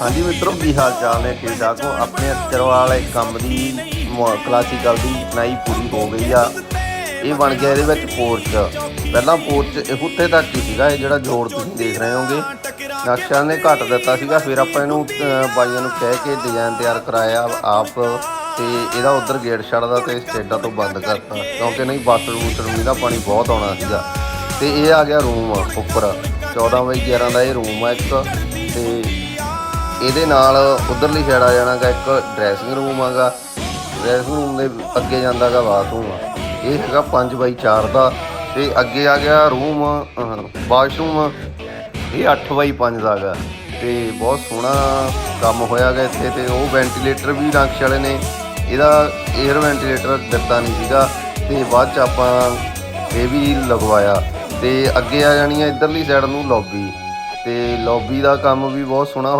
ਹਾਂਜੀ ਮਿੱਤਰੋ, ਕੀ ਹਾਲ ਚਾਲ ਨੇ? ਠੀਕ ਠਾਕ ਹੋ? ਆਪਣੇ ਅਚਰਵਾਲ ਵਾਲੇ ਕੰਮ ਦੀ ਕਲਾਸੀਕਲ ਦੀ ਚਨਾਈ ਪੂਰੀ ਹੋ ਗਈ ਆ। ਇਹ ਬਣ ਗਿਆ ਇਹਦੇ ਵਿੱਚ ਪੋਰਚ। ਪਹਿਲਾਂ ਪੋਰਚ ਇਹ ਉੱਤੇ ਤੱਕ ਹੀ ਸੀਗਾ, ਇਹ ਜਿਹੜਾ ਜੋੜ ਤੁਸੀਂ ਦੇਖ ਰਹੇ ਹੋਗੇ। ਨਕਸ਼ਾ ਨੇ ਘੱਟ ਦਿੱਤਾ ਸੀਗਾ, ਫਿਰ ਆਪਾਂ ਇਹਨੂੰ ਬਾਈਆਂ ਨੂੰ ਕਹਿ ਕੇ ਡਿਜ਼ਾਈਨ ਤਿਆਰ ਕਰਾਇਆ ਆਪ ਤੇ ਇਹਦਾ ਉਧਰ ਗੇਟ ਛੱਡਦਾ ਤੇ ਸਟੇਡਾ ਤੋਂ ਬੰਦ ਕਰਤਾ। ਕਿਉਂਕਿ ਨਹੀਂ ਵਾਟਰ ਵੂਟਰ ਮੀਂਹ ਦਾ ਪਾਣੀ ਬਹੁਤ ਆਉਣਾ ਸੀਗਾ। ਤੇ ਇਹ ਆ ਗਿਆ ਰੂਮ ਉੱਪਰ। 14 ਬਾਈ 11 ਦਾ ਇਹ ਰੂਮ ਆ ਇੱਕ। ਇਹਦੇ ਨਾਲ ਉਧਰਲੀ ਸਾਈਡ ਆ ਜਾਣਾਗਾ, ਇੱਕ ਡਰੈਸਿੰਗ ਰੂਮ ਆਗਾ। ਡਰੈਸਿੰਗ ਰੂਮ ਦੇ ਅੱਗੇ ਜਾਂਦਾਗਾ ਬਾਥਰੂਮ ਇਹ ਹੈਗਾ 5 ਬਾਈ 4 ਦਾ। ਤੇ ਅੱਗੇ ਆ ਗਿਆ ਰੂਮ ਵਾਸ਼ਰੂਮ ਇਹ 8 ਬਾਈ 5 ਦਾ ਹੈਗਾ ਤੇ ਬਹੁਤ ਸੋਹਣਾ ਕੰਮ ਹੋਇਆ ਹੋਇਆਗਾ ਇੱਥੇ ਤੇ। ਉਹ ਵੈਂਟੀਲੇਟਰ ਵੀ ਨਕਸ਼ ਵਾਲੇ ਨੇ। ਇਹਦਾ 에ਅਰ ਵੈਂਟੀਲੇਟਰ ਦਿੱਤਾ ਨਹੀਂ ਸੀਗਾ। ਤੇ ਬਾਅਦ ਚ ਆਪਾਂ ਇਹ ਵੀ ਲਗਵਾਇਆ। ਤੇ ਅੱਗੇ ਆ ਜਾਣੀ ਆ ਇਧਰਲੀ ਸਾਈਡ ਨੂੰ ਲੌਬੀ ਤੇ ਲੌਬੀ ਦਾ ਕੰਮ ਵੀ ਬਹੁਤ ਸੋਹਣਾ